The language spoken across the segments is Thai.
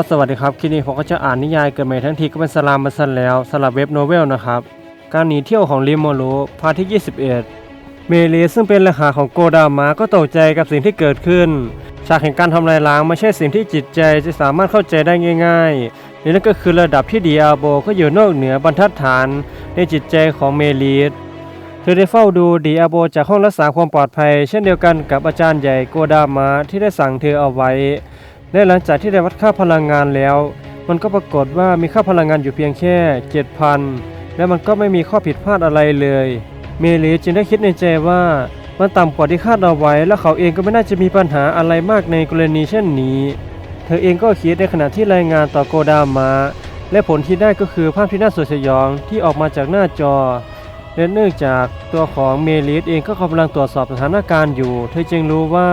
ก็สวัสดีครับ คลิปนี้ผมก็จะอ่านนิยายเกิดใหม่ทั้งทีก็เป็นสลามมาสันแล้วสำหรับเว็บโนเวลนะครับ การหนีเที่ยวของริโมโรพาร์ทที่ 21 เมลีซึ่งเป็นเลขาของโกดามาก็ตกใจกับสิ่งที่เกิดขึ้น ฉากแห่งการทำลายล้างไม่ใช่สิ่งที่จิตใจจะสามารถเข้าใจได้ง่ายๆนี่นั่นก็คือระดับที่ดิอาโบก็อยู่นอกเหนือบรรทัดฐาน ในจิตใจของเมลีสเธอได้เฝ้าดูดีอาโบจากห้องรักษาความปลอดภัย เช่นเดียวกันกับอาจารย์ใหญ่โกดามาที่ได้สั่งเธอเอาไว้ และหลังจากที่ได้วัดค่าพลังงานแล้ว มันก็ปรากฏว่ามีค่าพลังงานอยู่เพียงแค่ 7,000 และมันก็ไม่มีข้อผิดพลาดอะไรเลย เมลีจึงได้คิดในใจว่ามันต่ำกว่าที่คาดเอาไว้ และเขาเองก็ไม่น่าจะมีปัญหาอะไรมากในกรณีเช่นนี้ เธอเองก็คิดในขณะที่รายงานต่อโกดามา และผลที่ได้ก็คือภาพที่น่าสยดสยองที่ออกมาจากหน้าจอและเนื่องจากตัวของเมลิสเองก็กำลังตรวจสอบสถานการณ์อยู่ เธอจึงรู้ว่า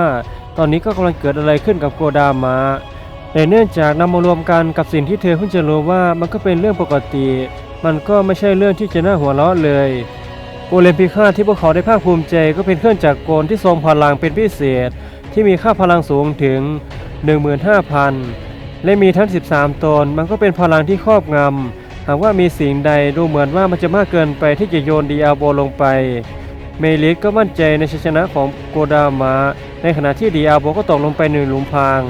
ตอนนี้ก็กำลังเกิดอะไรขึ้นกับโกดามะแต่เนื่องจากนำมารวมกันกับสิ่งที่เธอเพิ่งจะรู้ว่ามันก็เป็นเรื่องปกติ มันก็ไม่ใช่เรื่องที่จะน่าหัวเราะเลยโกเลมพิฆาตที่พวกเขาได้ภาคภูมิใจก็เป็นเครื่องจักรกลที่ทรงพลังเป็นพิเศษ ที่มีค่าพลังสูงถึง 15,000 และมีทั้ง 13 ตน มันก็เป็นพลังที่ครอบงำหากว่ามีสิ่งใดดูเหมือนว่ามันจะมากเกินไปที่จะโยนดีอาโบลงไป เมลิสก็มั่นใจในชัยชนะของโกดามะ ในขณะที่ดีอาโบก็ตกลงไปในหลุมพราง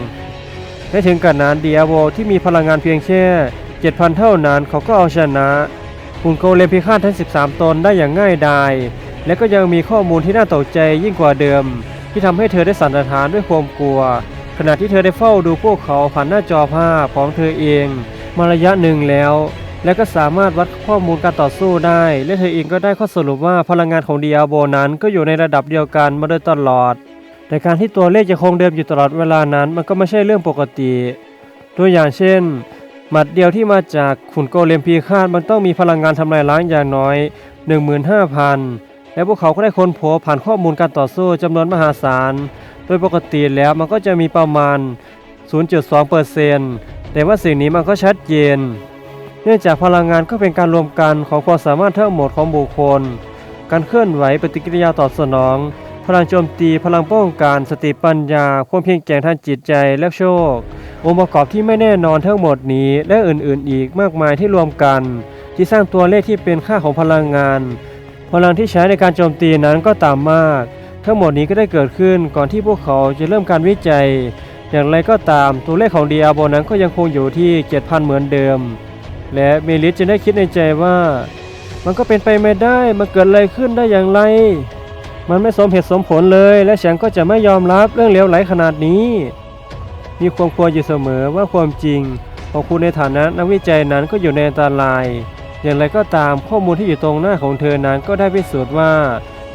และถึงกันนั้นดีอาโบที่มีพลังงานเพียงแค่7,000 เท่านั้นเขาก็เอาชนะหุ่นโกเลมพิฆาตทั้ง 13 ตนได้อย่างง่ายดาย และก็ยังมีข้อมูลที่น่าตกใจยิ่งกว่าเดิม ที่ทำให้เธอได้สันสะท้านด้วยความกลัว ขณะที่เธอได้เฝ้าดูพวกเขาผ่านหน้าจอภาพของเธอเอง มาระยะหนึ่งแล้ว และก็สามารถวัดข้อมูลการต่อสู้ได้ และเธอเองก็ได้ข้อสรุปว่าพลังงานของดิอาโบนั้นก็อยู่ในระดับเดียวกันมาโดยตลอด แต่การที่ตัวเลขจะคงเดิมอยู่ตลอดเวลานั้น มันก็ไม่ใช่เรื่องปกติ ตัวอย่างเช่น หมัดเดียวที่มาจากขุนโกเลมพีคาดมันต้องมีพลังงานทำลายล้างอย่างน้อย 15,000 และพวกเขาก็ได้ค้นพบผ่านข้อมูลการต่อสู้จำนวนมหาศาล โดยปกติแล้วมันก็จะมีประมาณ 0.2%แต่ว่าสิ่งนี้มันก็ชัดเจน เนื่องจากพลังงานก็เป็นการรวมกันของความสามารถทั้งหมดของบุคคล การเคลื่อนไหวปฏิกิริยาตอบสนอง พลังโจมตีพลังป้องกันสติปัญญา ความเพียงแกร่งทางจิตใจและโชค องค์ประกอบที่ไม่แน่นอนทั้งหมดนี้และอื่นๆ อีกมากมายที่รวมกัน ที่สร้างตัวเลขที่เป็นค่าของพลังงาน พลังที่ใช้ในการโจมตีนั้นก็ต่ำมาก ทั้งหมดนี้ก็ได้เกิดขึ้นก่อนที่พวกเขาจะเริ่มการวิจัย อย่างไรก็ตามตัวเลขของดีอาโบนั้นก็ยังคงอยู่ที่ 7,000 เหมือนเดิม และเมลิสจะได้คิดในใจว่า มันก็เป็นไปไม่ได้มันเกิดอะไรขึ้นได้อย่างไร มันไม่สมเหตุสมผลเลย และฉันก็จะไม่ยอมรับเรื่องเลวไหลขนาดนี้ มีความกลัวอยู่เสมอว่าความจริง ของคุณในฐานะนักวิจัยนั้นก็อยู่ในอันตราย อย่างไรก็ตามข้อมูลที่อยู่ตรงหน้าของเธอนั้นก็ได้พิสูจน์ว่า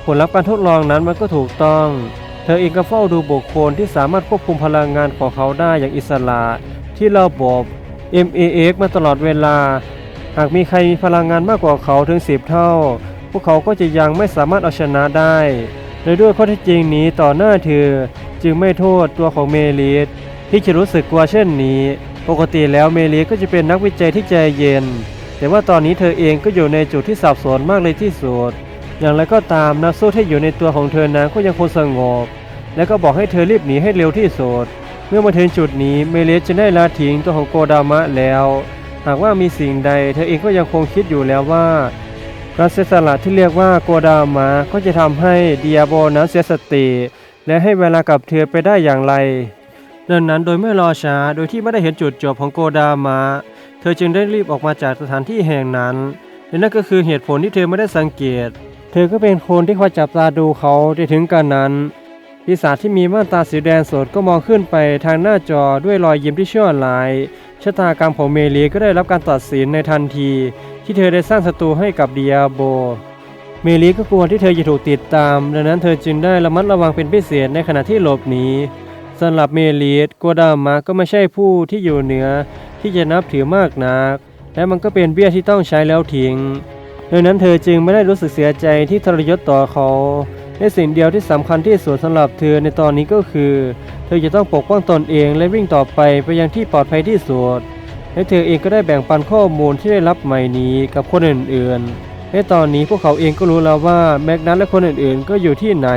ผลลัพธ์การทดลองนั้นมันก็ถูกต้อง เธอเองก็เฝ้าดูบุคคลที่สามารถควบคุมพลังงานของเขาได้อย่างอิสระ ที่ระบบ MAX มาตลอดเวลา หากมีใครมีพลังงานมากกว่าเขาถึง10เท่า พวกเขาก็จะยังไม่สามารถเอาชนะได้โดยด้วยข้อท็จจริงนี้ต่อหน้าเธอจึงไม่โทษตัวของเมลิสที่จะรู้สึกกลัวเช่นนี้ ปกติแล้วเมลิสก็จะเป็นนักวิจัยที่ใจเย็น แต่ว่าตอนนี้เธอเองก็อยู่ในจุดที่สับสนมากเลยที่สุดอย่างไรก็ตามนักสู้ที่อยู่ในตัวของเธอนั้นก็ยังคงสงบ และก็บอกให้เธอรีบหนีให้เร็วที่สุดเมื่อมาถึงจุดนี้เมเลสจะได้ละทิ้งตัวของโกดามะแล้ว หากว่ามีสิ่งใด เธอเองก็ยังคงคิดอยู่แล้วว่า การเสียสละที่เรียกว่าโกดามะก็จะทำให้ดิอาโบนั้นเสียสติ และให้เวลากับเธอไปได้อย่างไรดังนั้นโดยไม่รอช้าโดยที่ไม่ได้เห็นจุดจบของโกดามะเธอจึงได้รีบออกมาจากสถานที่แห่งนั้นและนั่นก็คือเหตุผลที่เธอไม่ได้สังเกต เธอก็เป็นคนที่คอยจับตาดูเขาได้ถึงกันนั้นปีศาจที่มีม่านตาสีแดงสดก็มองขึ้นไปทางหน้าจอด้วยรอยยิ้มที่เชั่วร้ายชะตากรรมของเมลีก็ได้รับการตัดสินในทันที ที่เธอได้สร้างศัตรูให้กับดิอาโบ เมลีก็กลัวที่เธอจะถูกติดตาม ดังนั้นเธอจึงได้ระมัดระวังเป็นพิเศษในขณะที่หลบหนีสำหรับเมลีสโกดามะก็ไม่ใช่ผู้ที่อยู่เหนือที่จะนับถือมากนัก และมันก็เป็นเบี้ยที่ต้องใช้แล้วทิ้งดังนั้นเธอจึงไม่ได้รู้สึกเสียใจที่ทรยศต่อเขาและสิ่งเดียวที่สำคัญที่สุดสำหรับเธอในตอนนี้ก็คือ เธอจะต้องปกป้องตนเองและวิ่งต่อไปไปยังที่ปลอดภัยที่สุด และเธอเองก็ได้แบ่งปันข้อมูลที่ได้รับใหม่นี้กับคนอื่นๆและตอนนี้พวกเขาเองก็รู้แล้วว่าแม็กนัทและคนอื่นๆ ก็อยู่ที่ไหน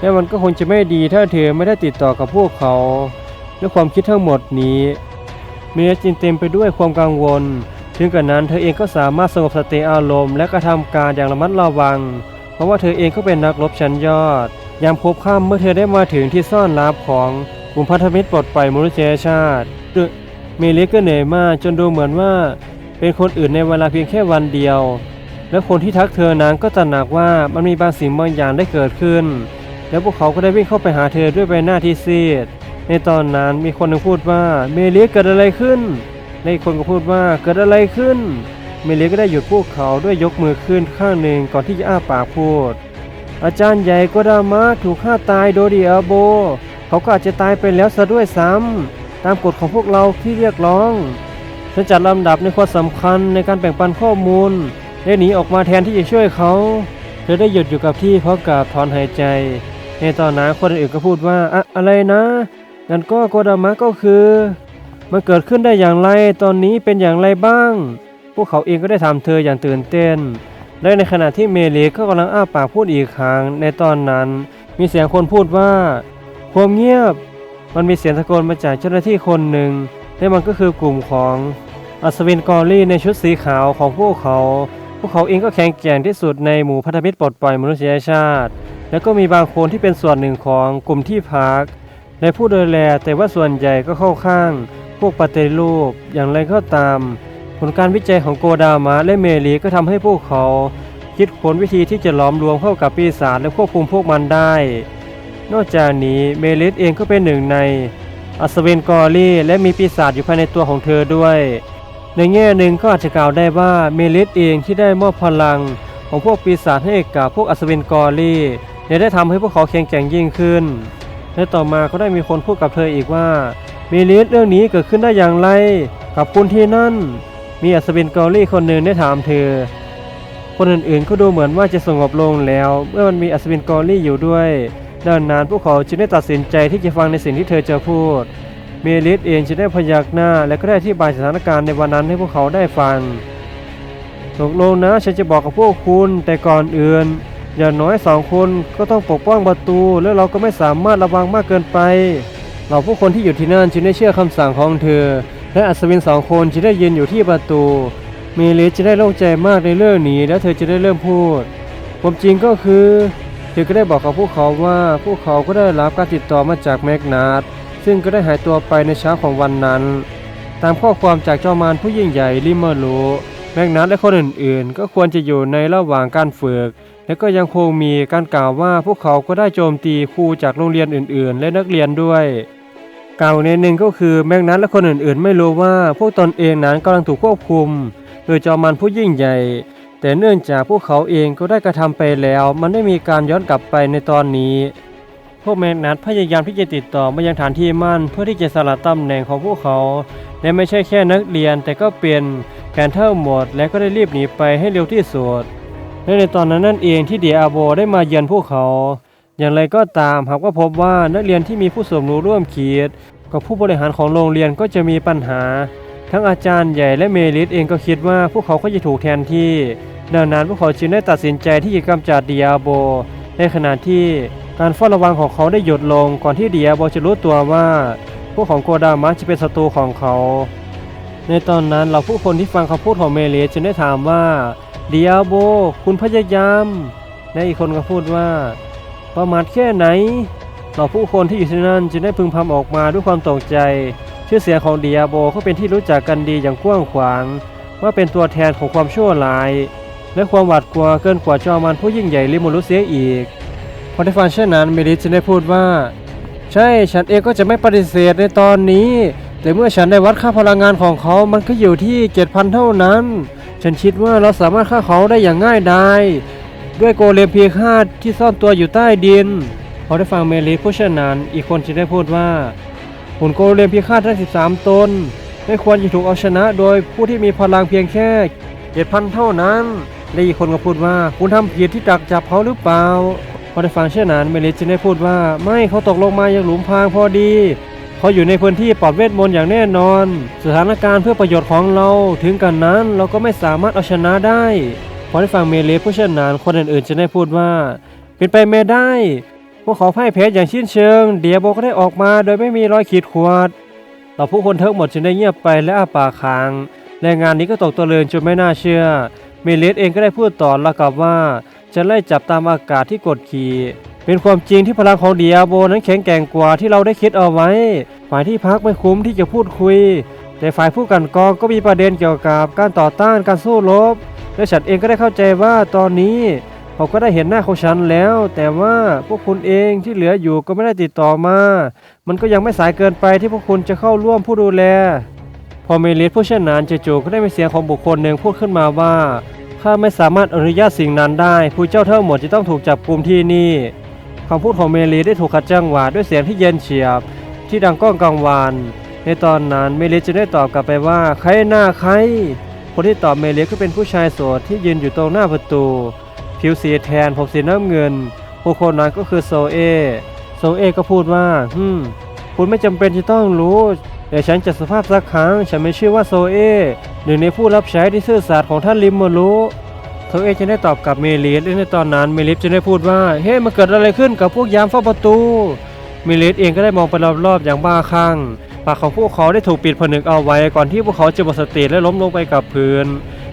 และมันก็คงจะไม่ดีถ้าเธอไม่ได้ติดต่อกับพวกเขา และความคิดทั้งหมดนี้เมลิสจึงเต็มไปด้วยความกังวล ถึงกระนั้นเธอเองก็สามารถสงบสติอารมณ์และกระทำการอย่างระมัดระวัง เพราะว่าเธอเองก็เป็นนักรบชั้นยอด ยามพบค่ำเมื่อเธอได้มาถึงที่ซ่อนลับของกลุ่มพันธมิตรปลดปล่อยมนุษยชาติ เมลิสก็เหนื่อยมากจนดูเหมือนว่าเป็นคนอื่นในเวลาเพียงแค่วันเดียว และคนที่ทักเธอนั้นก็ตระหนักว่ามันมีบางสิ่งบางอย่างได้เกิดขึ้น แล้วพวกเขาก็ได้วิ่งเข้าไปหาเธอด้วยใบหน้าที่ซีด ในตอนนั้นมีคนหนึ่งพูดว่าเมลิสเกิดอะไรขึ้นและอีกคนก็พูดว่าเกิดอะไรขึ้น เมลิสก็ได้หยุดพวกเขาด้วยยกมือขึ้นข้างหนึ่งก่อนที่จะอ้าปากพูด อาจารย์ใหญ่โกดามะถูกฆ่าตายโดยดิอาโบ เขาก็อาจจะตายไปแล้วซะด้วยซ้ำ ตามกฎของพวกเราที่เรียกร้องฉันจัดลำดับในความสำคัญในการแบ่งปันข้อมูล ได้หนีออกมาแทนที่จะช่วยเขา เธอได้หยุดอยู่กับที่เพราะกราบถอนหายใจ ในตอนนั้นคนอื่นก็พูดว่าอะอะไรนะงั้นก็โกดามะก็คือ มันเกิดขึ้นได้อย่างไรตอนนี้เป็นอย่างไรบ้าง พวกเขาเองก็ได้ถามเธออย่างตื่นเต้น และในขณะที่เมลีก็กำลังอ้าปากพูดอีกครั้งในตอนนั้น มีเสียงคนพูดว่าความเงียบ มันมีเสียงตะโกนมาจากเจ้าหน้าที่คนหนึ่งและมันก็คือกลุ่มของอัศวินกอรี่ในชุดสีขาวของพวกเขา พวกเขาเองก็แข็งแกร่งที่สุดในหมู่พันธมิตรปลดปล่อยมนุษยชาติ และก็มีบางคนที่เป็นส่วนหนึ่งของกลุ่มที่พักในผู้ดูแลแต่ว่าส่วนใหญ่ก็เข้าข้าง พวกปฏิรูปอย่างไรก็ตาม ผลการวิจัยของโกดามะและเมลีก็ทำให้พวกเขาคิดค้นวิธีที่จะล้อมรวมเข้ากับปีศาจและควบคุมพวกมันได้ นอกจากนี้เมลิสเองก็เป็นหนึ่งในอัศวินกอรี่และมีปีศาจอยู่ภายในตัวของเธอด้วย ในแง่หนึ่งก็อาจจะกล่าวได้ว่าเมลิสเองที่ได้มอบพลัง ของพวกปีศาจให้กับพวกอัศวินกอรี่และได้ทำให้พวกเขาแข็งแกร่งยิ่งขึ้น และต่อมาก็ได้มีคนพูดกับเธออีกว่าเมลิสเรื่องนี้เกิดขึ้นได้อย่างไร กับคุณที่นั่น มีอัศวินกอรี่คนหนึ่งได้ถามเธอ คนอื่นๆก็ดูเหมือนว่าจะสงบลงแล้ว เมื่อมันมีอัศวินกอรี่อยู่ด้วย ดังนั้นพวกเขาจึงได้ตัดสินใจที่จะฟังในสิ่งที่เธอจะพูด เมลิสเองจึงได้พยักหน้าและก็ได้อธิบายสถานการณ์ในวันนั้นให้พวกเขาได้ฟังตกลงนะฉันจะบอกกับพวกคุณแต่ก่อนอื่น อย่างน้อยสองคนก็ต้องปกป้องประตู และเราก็ไม่สามารถระวังมากเกินไปเราผู้คนที่อยู่ที่นั่นจึงได้เชื่อคำสั่งของเธอ และอัศวินสองคนจึงได้ยืนอยู่ที่ประตู เมลิสจะได้โล่งใจมากในเรื่องนี้แล้วเธอจะได้เริ่มพูดความจริงก็คือ เธอก็ได้บอกกับพวกเขาว่าพวกเขาก็ได้รับการติดต่อมาจากแมกนาตซึ่งก็ได้หายตัวไปในเช้าของวันนั้น ตามข้อความจากเจ้ามารผู้ยิ่งใหญ่ลิเมอร์โลแมกนัตและคนอื่นๆ ก็ควรจะอยู่ในระหว่างการฝึก และก็ยังคงมีการกล่าวว่าพวกเขาก็ได้โจมตีครูจากโรงเรียนอื่นๆ และนักเรียนด้วยกล่าวในหนึ่งก็คือแมกนัตและคนอื่นๆ ไม่รู้ว่าพวกตนเองนั้นกำลังถูกควบคุม โดยจอมันผู้ยิ่งใหญ่ แต่เนื่องจากพวกเขาเองก็ได้กระทำไปแล้ว มันได้มีการย้อนกลับไปในตอนนี้ พวกแมกนัตพยายามที่จะติดต่อมายังฐานที่มั่น เพื่อที่จะสลัดตำแหน่งของพวกเขา และไม่ใช่แค่นักเรียนแต่ก็เป็นแผนทั้งหมด และก็ได้รีบหนีไปให้เร็วที่สุดและในตอนนั้นนั่นเองที่เดียอาโบได้มาเยือนพวกเขา อย่างไรก็ตามหากว่าพบว่านักเรียนที่มีผู้สมรู้ร่วมคิดกับผู้บริหารของโรงเรียนก็จะมีปัญหา ทั้งอาจารย์ใหญ่และเมลิสเองก็คิดว่าพวกเขาก็จะถูกแทนที่ดังนั้นพวกเขาจึงได้ตัดสินใจที่จะกำจัดเดียโบ ในขณะที่การเฝ้าระวังของเขาได้หยุดลงก่อนที่เดียโบจะรู้ตัวว่า พวกของโกดามะจะเป็นศัตรูของเขา ในตอนนั้นเราผู้คนที่ฟังคำพูดของเมเลสจึงได้ถามว่าเดียโบ คุณพยายามและอีกคนก็พูดว่า ประมาทแค่ไหน เราผู้คนที่อยู่ที่นั่นจึงได้พึงพำออกมาด้วยความตกใจ ชื่อเสียงของเดียโบก็เป็นที่รู้จักกันดีอย่างกว้างขวาง ว่าเป็นตัวแทนของความชั่วร้าย และความหวาดกลัวเกินกว่าจอมันผู้ยิ่งใหญ่ลิโมรุเซียอีกพอได้ฟังเช่นนั้นเมลิสจึงได้พูดว่า ใช่ฉันเองก็จะไม่ปฏิเสธในตอนนี้ แต่เมื่อฉันได้วัดค่าพลังงานของเขามันก็อยู่ที่7,000เท่านั้น ฉันคิดว่าเราสามารถฆ่าเขาได้อย่างง่ายดายด้วยโกเลมเพียงห้าที่ซ่อนตัวอยู่ใต้ดินพอได้ฟังเมลิสพูดเช่นนั้นอีกคนจึงได้พูดว่า หุ่นโกเลมเพียงห้าทั้ง 13 ตน ไม่ควรจะถูกเอาชนะโดยผู้ที่มีพลังเพียงแค่7,000เท่านั้นและอีกคนก็พูดว่าคุณทำผิดที่ดักจับเขาหรือเปล่า พอได้ฟังเช่นนั้นเมลิสจึงได้พูดว่า ไม่เขาตกลงมาอยังหลุมพรางพอดีเขาอยู่ในพื้นที่ปลอดเวทมนต์อย่างแน่นอน สถานการณ์เพื่อประโยชน์ของเราถึงกันนั้นเราก็ไม่สามารถเอาชนะได้พอได้ฟังเมลิสพูดเช่นนั้นคนอื่นๆจึงได้พูดว่า เป็นไปไม่ได้ วกเขาพ่ายแพ้อย่างชิ้นเชิง เดียโบก็ได้ออกมาโดยไม่มีรอยขีดข่วนต่อผู้คนทั้งหมดจึงได้เงียบไปและอาปากค้างและงานนี้ก็ตกตะลือนจนไม่น่าเชื่อ เมเลสเองก็ได้พูดต่อล้วกับว่า จะไล่จับตามอากาศที่กดขี่เป็นความจริงที่พลังของเดียโบนั้นแข็งแกร่งกว่าที่เราได้คิดเอาไว้ ฝ่ายที่พักไม่คุ้มที่จะพูดคุย แต่ฝ่ายผู้กันกองก็มีประเด็นเกี่ยวกับการต่อต้านการสู้รบ และฉันเองก็ได้เข้าใจว่าตอนนี้ เขาก็ได้เห็นหน้าของฉันแล้ว แต่ว่าพวกคุณเองที่เหลืออยู่ก็ไม่ได้ติดต่อมา มันก็ยังไม่สายเกินไปที่พวกคุณจะเข้าร่วมผู้ดูแล พอเมลิสผู้เชี่ยวชาญจู่ๆก็ได้มีเสียงของบุคคลหนึ่งพูดขึ้นมาว่าข้าไม่สามารถอนุญาตสิ่งนั้นได้ผู้เจ้าทั้งหมดจะต้องถูกจับกุมที่นี่คำพูดของเมลีได้ถูกขัดจังหวะด้วยเสียงที่เย็นเฉียบ ที่ดังก้องกังวาน ในตอนนั้นเมลีจะได้ตอบกลับไปว่าใครหน้าใคร คนที่ตอบเมลีก็เป็นผู้ชายโสดที่ยืนอยู่ตรงหน้าประตู ผิวสีแทนผมสีน้ำเงินผู้คนนั้นก็คือโซเอ โซเอก็พูดว่าฮึมคุณไม่จำเป็นจะต้องรู้แต่ฉันจะสภาพสักครั้ง ฉันไม่ชื่อว่าโซเอ หนึ่งในผู้รับใช้ที่ซื่อสัตย์ของท่านลิมโมรุโซเอจะได้ตอบกับเมลิสและในตอนนั้นเมลิสจะได้พูดว่า เฮ้ มันเกิดอะไรขึ้นกับพวกยามเฝ้าประตู เมลิสเองก็ได้มองไปรอบๆอย่างบ้าคลั่งปากของพวกเขาได้ถูกปิดผนึกเอาไว้ก่อนที่พวกเขาจะหมดสติและล้มลงไปกับพื้น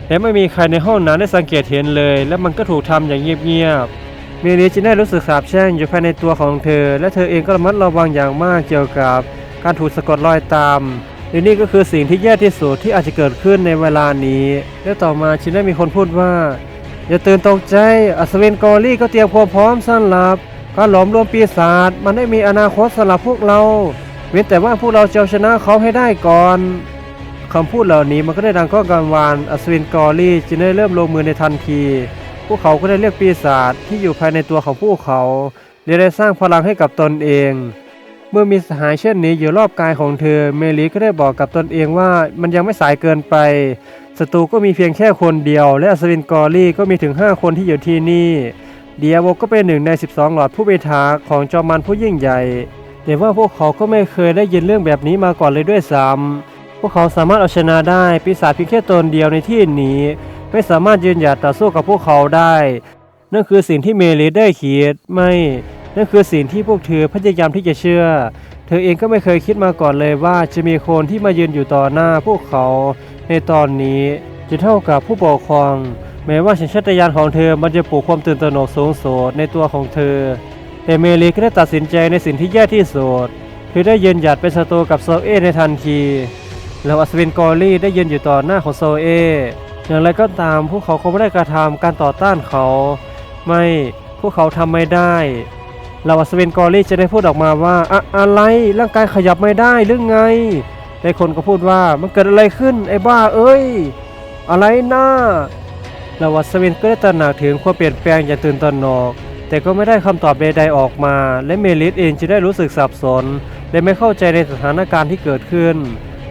และไม่มีใครในห้องนั้นได้สังเกตเห็นเลย และมันก็ถูกทำอย่างเงียบๆเมลีจึงได้รู้สึกสาบแช่งอยู่ภายในตัวของเธอ และเธอเองก็ระมัดระวังอย่างมากเกี่ยวกับการถูกสะกดรอยตามและนี่ก็คือสิ่งที่แย่ที่สุดที่อาจจะเกิดขึ้นในเวลานี้ และต่อมาชินได้มีคนพูดว่า อย่าตื่นตกใจอัศวินกอรี่ก็เตรียมความพร้อมสำหรับการหลอมรวมปีศาจมันได้มีอนาคตสำหรับพวกเรา เว้นแต่ว่าพวกเราจะชนะเขาให้ได้ก่อน คำพูดเหล่านี้มันก็ได้ดังก้องกังวานอัศวินกอรี่จึงได้เริ่มลงมือในทันที พวกเขาก็ได้เรียกปีศาจที่อยู่ภายในตัวของพวกเขาและได้สร้างพลังให้กับตนเอง เมื่อมีสหายเช่นนี้อยู่รอบกายของเธอ เมลีก็ได้บอกกับตนเองว่ามันยังไม่สายเกินไปศัตรูก็มีเพียงแค่คนเดียว และอัศวินกอรี่ก็มีถึง 5 คนที่อยู่ที่นี่เดียโวก็เป็นหนึ่งใน 12 หลอดผู้เบทาของจอมมันผู้ยิ่งใหญ่ แต่ว่าพวกเขาก็ไม่เคยได้ยินเรื่องแบบนี้มาก่อนเลยด้วยซ้ำ พวกเขาสามารถเอาชนะได้ปีศาจเพียงแค่ตนเดียวในที่นี้ ไม่สามารถยืนหยัดต่อสู้กับพวกเขาได้ นั่นคือสิ่งที่เมลีได้คิดไม่ นั่นคือสิ่งที่พวกเธอพยายามที่จะเชื่อ เธอเองก็ไม่เคยคิดมาก่อนเลยว่าจะมีคนที่มายืนอยู่ต่อหน้าพวกเขาในตอนนี้จะเท่ากับผู้ปกครองแม้ว่าสัญชาตญาณของเธอมันจะปลุกความตื่นตระหนกสูงโสดในตัวของเธอ แต่เมลีก็ได้ตัดสินใจในสิ่งที่แย่ที่สุดเธอได้ยืนหยัดเป็นศัตรูกับโซเอในทันที แล้วอัศวินกอรี่ได้ยืนอยู่ต่อหน้าของโซเอ อย่างไรก็ตามพวกเขาคงไม่ได้กระทำการต่อต้านเขา ไม่พวกเขาทำไม่ได้เหล่าอัศวินกอรี่จะได้พูดออกมาว่าอะอะไรร่างกายขยับไม่ได้หรือไงแต่คนก็พูดว่ามันเกิดอะไรขึ้นไอ้บ้าเอ้ย อะไรนะเหล่าอัศวินก็ได้ตระหนักถึงความเปลี่ยนแปลงอย่างตื่นตระหนก แต่ก็ไม่ได้คำตอบใดๆออกมา และเมลิสเองจะได้รู้สึกสับสน และไม่เข้าใจในสถานการณ์ที่เกิดขึ้น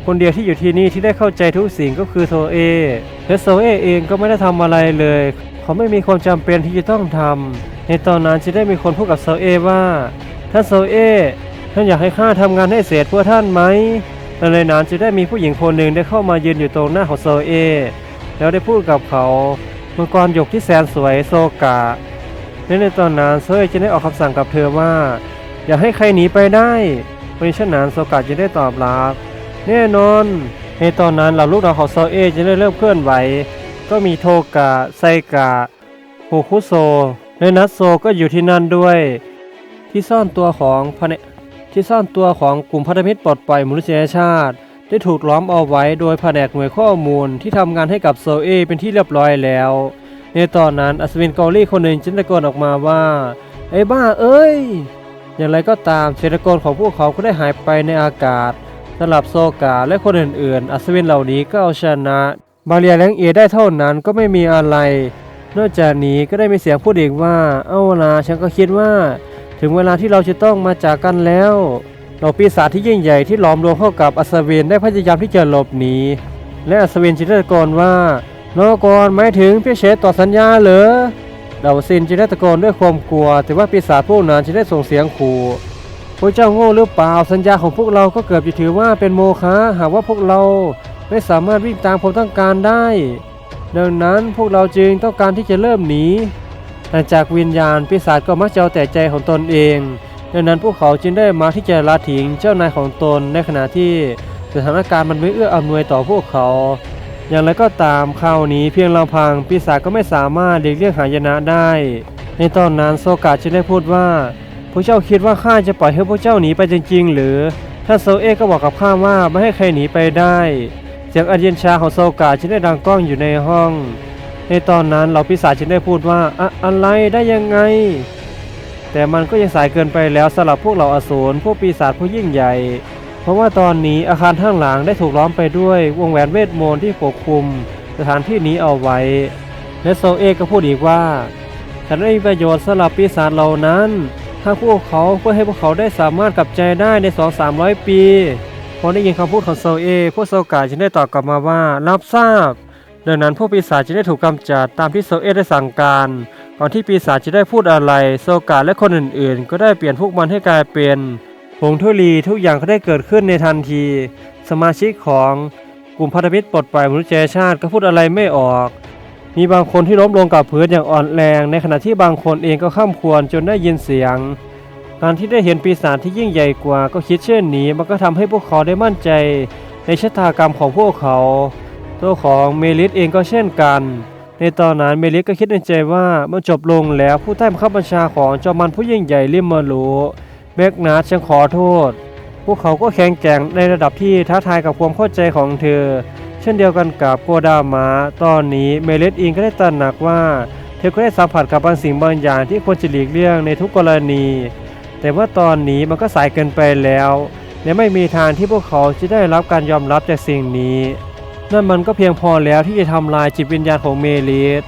คนเดียวที่อยู่ที่นี่ที่ได้เข้าใจทุกสิ่งก็คือโซเอและโซเอเองก็ไม่ได้ทำอะไรเลย เขาไม่มีความจำเป็นที่จะต้องทำในตอนนั้นจะได้มีคนพูดกับโซเอว่าท่านโซเอท่านอยากให้ข้าทำงานให้เสร็จเพื่อท่านไหมและในนั้นจะได้มีผู้หญิงคนหนึ่งได้เข้ามายืนอยู่ตรงหน้าของโซเอแล้วได้พูดกับเขามังกรหยกที่แสนสวยโซกะและในตอนนั้นโซเอจะได้ออกคำสั่งกับเธอว่า อย่าให้ใครหนีไปได้เพราะฉะนั้นโซกะจะได้ตอบรับ แน่นอนในตอนนั้นเหล่าลูกน้องของโซเอจะเริ่มเคลื่อนไหว ก็มีโทกะไซกะโฮคุโซและนัตโซก็อยู่ที่นั่นด้วย ที่ซ่อนตัวของพระเนที่ซ่อนตัวของกลุ่มพันธมิตรปลดปล่อยมนุษยชาติ ได้ถูกล้อมเอาไว้โดยแผนกหน่วยข้อมูลที่ทำงานให้กับโซเอเป็นที่เรียบร้อยแล้ว ในตอนนั้นอัศวินเกาหลีคนหนึ่งจึงตะโกนออกมาว่าไอ้บ้าเอ้ย อย่างไรก็ตามเสียงตะโกนของพวกเขาก็ได้หายไปในอากาศ สำหรับโซกาและคนอื่นๆ อัศวินเหล่านี้ก็เอาชนะบาเรียแรงเอได้เท่านั้นก็ไม่มีอะไร นอกจากนี้ก็ได้มีเสียงพูดอีกว่า เอาล่ะฉันก็คิดว่า ถึงเวลาที่เราจะต้องมาจากกันแล้วเราปีศาจที่ยิ่งใหญ่ที่หลอมรวมเข้ากับอัศวินได้พยายามที่จะหลบหนีและอัศวินจึงได้ตกนว่ารอก่อนหมายถึงพี่เชษต่อสัญญาเหรอดาวซินจึงได้ตกนด้วยความกลัว แต่ว่าปีศาจพวกนั้นจึงได้ส่งเสียงขู่ พวกเจ้าโง่หรือเปล่าสัญญาของพวกเราก็เกือบจะถือว่าเป็นโมฆะหากว่าพวกเราไม่สามารถวิ่งตามความต้องการได้ ดังนั้นพวกเราจึงต้องการที่จะเริ่มหนีแต่จากวิญญาณปีศาจก็มักจะเอาแต่ใจของตนเอง ดังนั้นพวกเขาจึงได้มาที่จะละทิ้งเจ้านายของตนในขณะที่สถานการณ์มันไม่เอื้ออำนวยต่อพวกเขา อย่างไรก็ตามคราวนี้เพียงลำพังปีศาจก็ไม่สามารถเลีกเลี่ยงหายนะได้ ในตอนนั้นโซกะจึงได้พูดว่า วกเจ้าคิดว่าข้าจะปล่อยให้พวกเจ้าหนีไปจริงๆ หรือ ท่านโซเอก็บอกกับข้าว่าไม่ให้ใครหนีไปได้เสียงอันเย็นชาของโซกะจึงได้ดังก้องอยู่ในห้อง ในตอนนั้นเหล่าปีศาจจึงได้พูดว่าอะอะไรได้ยังไง แต่มันก็ยังสายเกินไปแล้วสำหรับพวกเหล่าอสูรพวกปีศาจผู้ยิ่งใหญ่ เพราะว่าตอนนี้อาคารข้างหลังได้ถูกล้อมไปด้วยวงแหวนเวทมนต์ที่ปกคลุม สถานที่นี้เอาไว้ และโซเอก็พูดอีกว่าฉันไม่มีประโยชน์สำหรับปีศาจเหล่านั้น ถ้าพวกเขาเพื่อให้พวกเขาได้สามารถกลับใจได้ใน 2 3 0 0 ปีพอได้ยินคำพูดของโซเอ พวกโซกาจึงได้ตอบกลับมาว่ารับทราบ ดังนั้นพวกปีศาจจะได้ถูกกำจัดตามที่โซเอได้สั่งการ ก่อนที่ปีศาจจะได้พูดอะไรโซกาและคนอื่นๆ ก็ได้เปลี่ยนพวกมันให้กลายเป็นผงทุลีทุกอย่างก็ได้เกิดขึ้นในทันที สมาชิกของกลุ่มพันธมิตรปลดปล่อยมนุษยชาติก็พูดอะไรไม่ออก มีบางคนที่ล้มลงกับพื้นอย่างอ่อนแรง ในขณะที่บางคนเองก็ข้ามควรจนได้ยินเสียง การที่ได้เห็นปีศาจที่ยิ่งใหญ่กว่าก็คิดเช่นนี้มันก็ทำให้พวกเขาได้มั่นใจ ในชะตากรรมของพวกเขา ตัวของเมลิสเองก็เช่นกัน ในตอนนั้นเมลิสก็คิดในใจว่ามื่อจบลงแล้วผู้ใต้บังคับบัญชาของจอมันผู้ยิ่งใหญ่ริมเมอรูแมกนาสจึงขอโทษ พวกเขาก็แข็งแกร่งในระดับที่ท้าทายกับความเข้าใจของเธอ ช่นเดียวกันกับโกดามาตอนนี้เมเลิสเองก็ได้ตระหนักว่า เธอก็ได้สัมผัสกับบางสิ่งบางอย่างที่ควรจะหลีกเลี่ยงในทุกกรณี แต่ว่าตอนนี้มันก็สายเกินไปแล้ว และไม่มีทางที่พวกเขาจะได้รับการยอมรับจากสิ่งนี้นั่นมันก็เพียงพอแล้วที่จะทำลายจิตวิญญาณของเมเลิส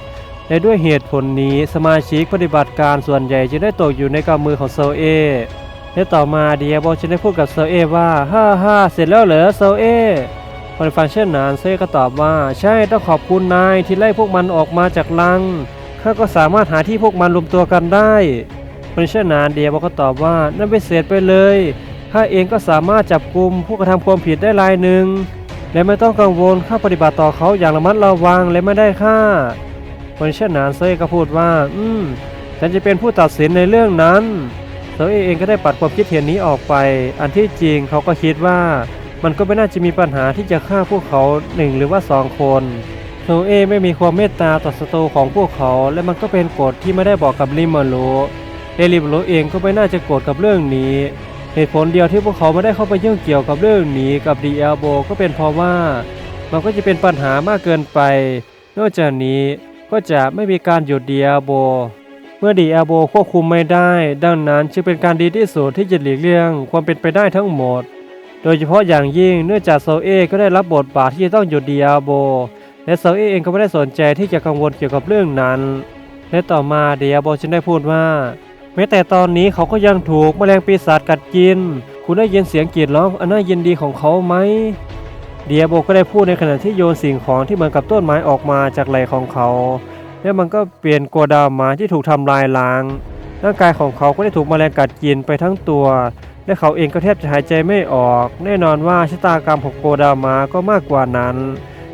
และด้วยเหตุผลนี้สมาชิกปฏิบัติการส่วนใหญ่จะได้ตกอยู่ในกำมือของโซเอและต่อมาเดียโบจะได้พูดกับโซเอว่า ฮ่าฮ่าเสร็จแล้วเหรอโซเอ พอได้ฟังเช่นนั้นโซเอก็ตอบว่า ใช่ต้องขอบคุณนายที่ไล่พวกมันออกมาจากลังข้าก็สามารถหาที่พวกมันรวมตัวกันได้พอได้เช่นนั้นเดียโบก็ตอบว่านั่นเป็นเศษไปเลยข้าเองก็สามารถจับกลุ่มผู้กระทำความผิดได้รายหนึ่งและไม่ต้องกังวลข้าปฏิบัติต่อเขาอย่างระมัดระวังและไม่ได้ค่าคนเช่นนั้นโซเอก็พูดว่า อืมฉันจะเป็นผู้ตัดสินในเรื่องนั้นโซเอเองก็ได้ปัดความคิดเห็นนี้ออกไป อันที่จริงเขาก็คิดว่า มันก็ไม่น่าจะมีปัญหาที่จะฆ่าพวกเขาหนึ่งหรือว่าสองคนโซเอไม่มีความเมตตาต่อศัตรูของพวกเขา และมันก็เป็นกฎที่ไม่ได้บอกกับลิมาโลและลิมาโลเองก็ไม่น่าจะโกรธกับเรื่องนี้ เหตุผลเดียวที่พวกเขาไม่ได้เข้าไปยุ่งเกี่ยวกับเรื่องนี้กับดีเอลโบก็เป็นเพราะว่า มันก็จะเป็นปัญหามากเกินไป นอกจากนี้ก็จะไม่มีการหยุดดีเอลโบเมื่อดีเอลโบควบคุมไม่ได้ ดังนั้นจึงเป็นการดีที่สุดที่จะหลีกเลี่ยงความเป็นไปได้ทั้งหมด โดยเฉพาะอย่างยิ่งเนื่องจากโซเอก็ได้รับบทบาทที่จะต้องหยุดดีเอลโบ และโซเอเองก็ไม่ได้สนใจที่จะกังวลเกี่ยวกับเรื่องนั้น และต่อมาเดียโบจึงได้พูดว่าแม้แต่ตอนนี้เขาก็ยังถูกแมลงปีศาจกัดกิน คุณได้ยินเสียงกรีดร้องอันน่ายินดีของเขาไหมเดียโบก็ได้พูดในขณะที่โยนสิ่งของที่เหมือนกับต้นไม้ออกมาจากไหล่ของเขา และมันก็เปลี่ยนโกดามาที่ถูกทำลายล้าง ร่างกายของเขาก็ได้ถูกแมลงกัดกินไปทั้งตัว และเขาเองก็แทบจะหายใจไม่ออก แน่นอนว่าชะตากรรมของโกดามาก็มากกว่านั้น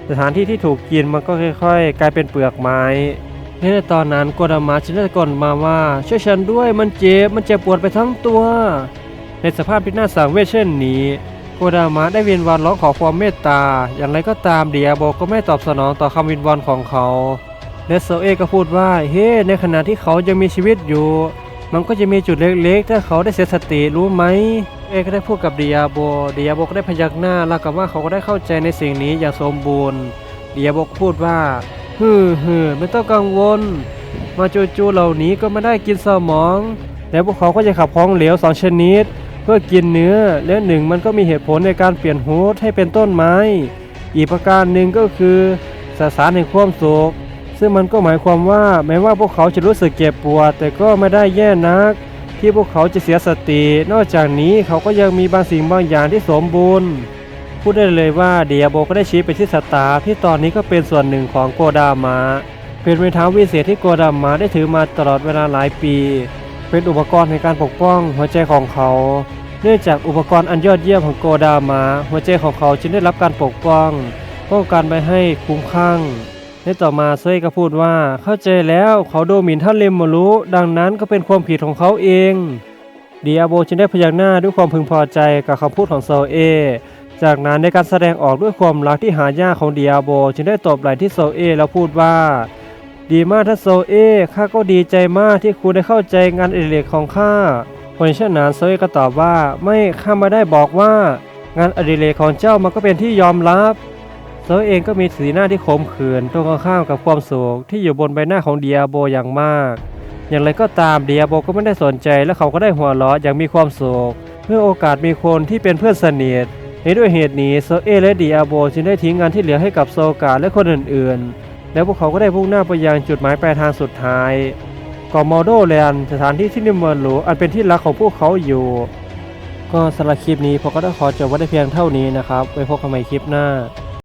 สถานที่ที่ถูกกินมันก็ค่อยๆ กลายเป็นเปลือกไม้ในตอนนั้นโกดามาจึงได้ตะกนมาว่าช่วยฉันด้วยมันเจ็บมันเจ็บปวดไปทั้งตัว ในสภาพที่น่าสังเวชเช่นนี้โกดามะได้วินวอนร้องขอความเมตตา อย่างไรก็ตามเดียโบก็ไม่ตอบสนองต่อคำวินวอนของเขาและโซเอก็พูดว่าเฮ้ในขณะที่เขายังมีชีวิตอยู่ มันก็จะมีจุดเล็กๆ ถ้าเขาได้เสียสติรู้ไหม เอก็ได้พูดกับเดียโบเดียโบก็ได้พยักหน้าแล้วกับว่าเขาก็ได้เข้าใจในสิ่งนี้อย่างสมบูรณ์เดียโบพูดว่าฮึมฮึมไม่ต้องกังวล มาจูๆเหล่านี้ก็ไม่ได้กินสมองและพวกเขาก็จะขับของเหลวสองชนิด เพื่อกินเนื้อและหนึ่งมันก็มีเหตุผลในการเปลี่ยนฮูให้เป็นต้นไม้ อีกประการหนึ่งก็คือสสารแห่งความสุข ซึ่งมันก็หมายความว่าแม้ว่าพวกเขาจะรู้สึกเจ็บปวด แต่ก็ไม่ได้แย่นัก ที่พวกเขาจะเสียสติ นอกจากนี้เขาก็ยังมีบางสิ่งบางอย่างที่สมบูรณ์ พูดได้เลยว่าเดียโบก็ได้ชี้ไปที่สตาร์ที่ตอนนี้ก็เป็นส่วนหนึ่งของโกดามะเป็นไม้เท้าวิเศษที่โกดามะได้ถือมาตลอดเวลาหลายปี เป็นอุปกรณ์ในการปกป้องหัวใจของเขาเนื่องจากอุปกรณ์อันยอดเยี่ยมของโกดามาหัวใจของเขาจึงได้รับการปกป้องป้องกันไม่ให้คุ้มข้าง ในต่อมาเซยก็พูดว่าเข้าใจแล้วเขาโดหมิ่นท่านเลมโมรุดังนั้นก็เป็นความผิดของเขาเองเดียโบจึงได้พยักหน้าด้วยความพึงพอใจกับคำพูดของโซเอ จากนั้นในการแสดงออกด้วยความรักที่หายากของเดียโบ จึงได้ตบไหล่ที่โซเอแล้วพูดว่า ดีมากท่านโซเอข้าก็ดีใจมากที่คุณได้เข้าใจงานอดิเรกของข้าเพราะฉะนั้นโซเอก็ตอบว่าไม่ข้าไม่ได้บอกว่า งานอดิเรกของเจ้ามันก็เป็นที่ยอมรับ โซเอเองก็มีสีหน้าที่ขมขื่นตรงกันข้ามกับความสุขที่อยู่บนใบหน้าของเดียโบอย่างมาก อย่างไรก็ตามเดียโบก็ไม่ได้สนใจและเขาก็ได้หัวเราะอย่างมีความสุขเมื่อโอกาสมีคนที่เป็นเพื่อนสนิทในด้วยเหตุนี้โซเอและเดียโบจึงได้ทิ้งงานที่เหลือให้กับโซกาและคนอื่นๆ แล้วพวกเขาก็ได้พุ่งหน้าไปยังจุดหมายปลายทางสุดท้ายเกาะมอโดแลนด์สถานที่ที่นิมเมอร์หรูอันเป็นที่รักของพวกเขาอยู่ก็สำหรับคลิปนี้ผมก็ต้องขอจบไว้ได้เพียงเท่านี้นะครับไว้พบกันใหม่คลิปหน้า